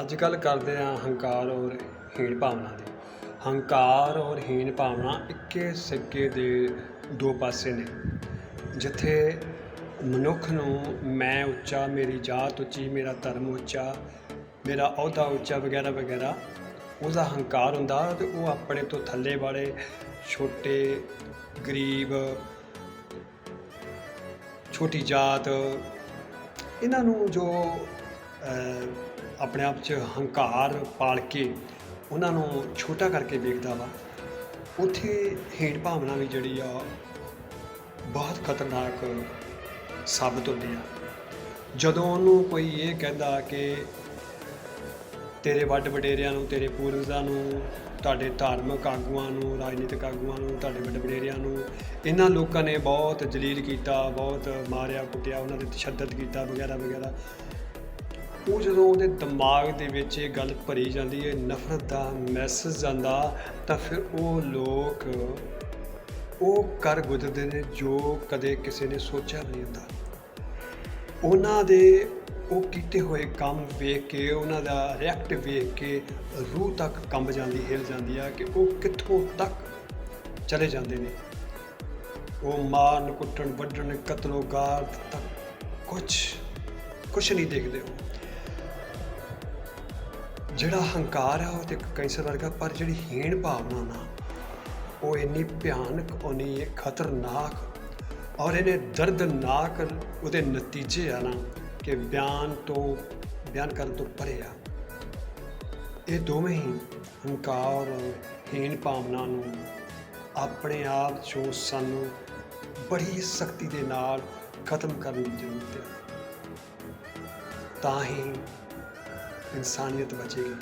ਅੱਜ ਕੱਲ ਕਰਦੇ ਆ ਹੰਕਾਰ ਔਰ ਹੀਣ ਭਾਵਨਾ ਦੀ। ਹੰਕਾਰ ਔਰ ਹੀਣ ਭਾਵਨਾ ਇੱਕੇ ਸਿੱਕੇ ਦੇ ਦੋ ਪਾਸੇ ਨੇ। ਜਿੱਥੇ ਮਨੁੱਖ ਨੂੰ ਮੈਂ ਉੱਚਾ, ਮੇਰੀ ਜਾਤ ਉੱਚੀ, ਮੇਰਾ ਧਰਮ ਉੱਚਾ, ਮੇਰਾ ਅਹੁਦਾ ਉੱਚਾ ਵਗੈਰਾ ਵਗੈਰਾ, ਉਹਦਾ ਹੰਕਾਰ ਹੁੰਦਾ ਤੇ ਉਹ ਆਪਣੇ ਤੋਂ ਥੱਲੇ ਵਾਲੇ ਛੋਟੇ, ਗਰੀਬ, ਛੋਟੀ ਜਾਤ, ਇਹਨਾਂ ਨੂੰ ਜੋ ਆਪਣੇ ਆਪ 'ਚ ਹੰਕਾਰ ਪਾਲ ਕੇ ਉਹਨਾਂ ਨੂੰ ਛੋਟਾ ਕਰਕੇ ਵੇਖਦਾ ਵਾ, ਉੱਥੇ ਹੇਠ ਭਾਵਨਾ ਵੀ ਜਿਹੜੀ ਆ, ਬਹੁਤ ਖਤਰਨਾਕ ਸਾਬਤ ਹੁੰਦੀ ਆ। ਜਦੋਂ ਉਹਨੂੰ ਕੋਈ ਇਹ ਕਹਿੰਦਾ ਕਿ ਤੇਰੇ ਵੱਡ ਵਡੇਰਿਆਂ ਨੂੰ, ਤੇਰੇ ਪੂਰਵਜਾਂ ਨੂੰ, ਤੁਹਾਡੇ ਧਾਰਮਿਕ ਆਗੂਆਂ ਨੂੰ, ਰਾਜਨੀਤਿਕ ਆਗੂਆਂ ਨੂੰ, ਤੁਹਾਡੇ ਵੱਡੇ ਵਡੇਰਿਆਂ ਨੂੰ, ਇਹਨਾਂ ਲੋਕਾਂ ਨੇ ਬਹੁਤ ਜਲੀਲ ਕੀਤਾ, ਬਹੁਤ ਮਾਰਿਆ ਕੁੱਟਿਆ, ਉਹਨਾਂ ਦੇ ਤਸ਼ੱਦਦ ਕੀਤਾ, ਵਗੈਰਾ ਵਗੈਰਾ। ਉਹ ਜਦੋਂ ਉਹਦੇ ਦਿਮਾਗ ਦੇ ਵਿੱਚ ਇਹ ਗੱਲ ਭਰੀ ਜਾਂਦੀ ਹੈ, ਨਫ਼ਰਤ ਦਾ ਮੈਸੇਜ ਜਾਂਦਾ, ਤਾਂ ਫਿਰ ਉਹ ਲੋਕ ਉਹ ਕਰ ਗੁਜ਼ਰਦੇ ਨੇ ਜੋ ਕਦੇ ਕਿਸੇ ਨੇ ਸੋਚਿਆ ਨਹੀਂ ਹੁੰਦਾ। ਉਹਨਾਂ ਦੇ ਉਹ ਕੀਤੇ ਹੋਏ ਕੰਮ ਵੇਖ ਕੇ, ਉਹਨਾਂ ਦਾ ਰਿਐਕਟ ਵੇਖ ਕੇ ਰੂਹ ਤੱਕ ਕੰਬ ਜਾਂਦੀ, ਹਿਲ ਜਾਂਦੀ ਆ ਕਿ ਉਹ ਕਿੱਥੋਂ ਤੱਕ ਚਲੇ ਜਾਂਦੇ ਨੇ। ਉਹ ਮਾਰਨ, ਕੁੱਟਣ, ਵੱਢਣ, ਕਤਲੋ ਗਾਰਤ ਤੱਕ ਕੁਝ ਕੁਝ ਨਹੀਂ ਦੇਖਦੇ ਉਹ। ਜਿਹੜਾ ਹੰਕਾਰ ਆ ਉਹ ਤੇ ਇੱਕ ਕੈਂਸਰ ਵਰਗਾ, ਪਰ ਜਿਹੜੀ ਹੀਣ ਭਾਵਨਾ ਨਾ, ਉਹ ਇੰਨੀ ਭਿਆਨਕ ਉਹਨੀ ਖਤਰਨਾਕ ਔਰ ਇਹਨੇ ਦਰਦਨਾਕ ਉਹਦੇ ਨਤੀਜੇ ਆ ਨਾ ਕਿ ਬਿਆਨ ਤੋਂ, ਬਿਆਨ ਕਰਨ ਤੋਂ ਪਰੇ ਆ। ਇਹ ਦੋਵੇਂ ਹੀ ਹੰਕਾਰ ਹੀਣ ਭਾਵਨਾ ਨੂੰ ਆਪਣੇ ਆਪ ਚੋਂ ਸਾਨੂੰ ਬੜੀ ਸਖਤੀ ਦੇ ਨਾਲ ਖਤਮ ਕਰਨ ਦੀ ਜ਼ਰੂਰਤ ਹੈ। ਤਾਂ ਹੀ ਇਨਸਾਨੀਅਤ ਬਚੇਗੀ।